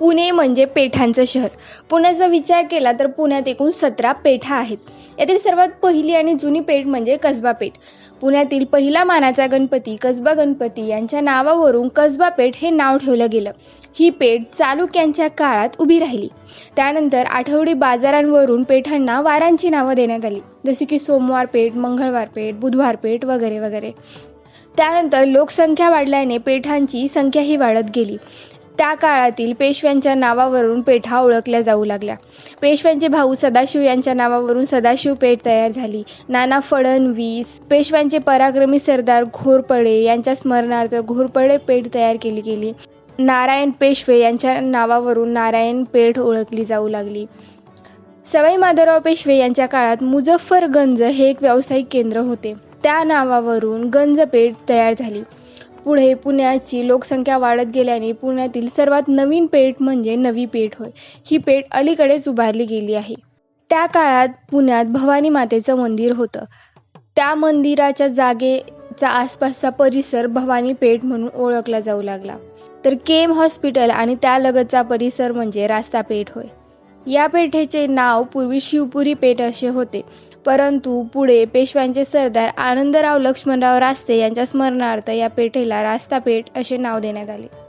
पुणे म्हणजे पेठांचं शहर. पुण्याचा विचार केला तर पुण्यात एकूण सतरा पेठा आहेत. यातील सर्वात पहिली आणि जुनी पेठ म्हणजे कसबा पेठ. पुण्यातील पहिला मानाचा गणपती कसबा गणपती यांच्या नावावरून कसबा पेठ हे नाव ठेवलं गेलं. ही पेठ चालुक्यांच्या काळात उभी राहिली. त्यानंतर आठवडी बाजारांवरून पेठांना वारांची नावं देण्यात आली. जसे की सोमवार पेठ मंगळवार पेठ बुधवार पेठ वगैरे वगैरे. त्यानंतर लोकसंख्या वाढल्याने पेठांची संख्याही वाढत गेली. त्या काळातील पेशव्यांच्या नावावरून पेठा ओळखल्या जाऊ लागल्या. पेशव्यांचे भाऊ सदाशिव यांच्या नावावरून सदाशिव पेठ तयार झाली. नाना फडणवीस पेशव्यांचे पराक्रमी सरदार घोरपडे यांच्या स्मरणार्थ घोरपडे पेठ तयार केली गेली. नारायण पेशवे यांच्या नावावरून नारायण पेठ ओळखली जाऊ लागली. सवाई माधवराव पेशवे यांच्या काळात मुझफ्फरगंज हे एक व्यावसायिक केंद्र होते. त्या नावावरून गंजपेठ तयार झाली. पुढे पुण्याची लोकसंख्या वाढत गेल्याने पुण्यातील सर्वात नवीन पेठ म्हणजे नवी पेठ होय. ही पेठ अलीकडेच उभारली गेली आहे. त्या काळात पुण्यात भवानी मातेचं मंदिर होतं. त्या मंदिराच्या जागेचा आसपासचा परिसर भवानी पेठ म्हणून ओळखला जाऊ लागला. तर केम हॉस्पिटल आणि त्यालगतचा परिसर म्हणजे रास्ता पेठ होय. या पेठेचे नाव पूर्वी शिवपुरी पेठ असे होते. परंतु पुढे पेशव्यांचे सरदार आनंदराव लक्ष्मणराव रास्ते यांच्या स्मरणार्थ या पेठेला रास्ता पेठ असे नाव देण्यात आले.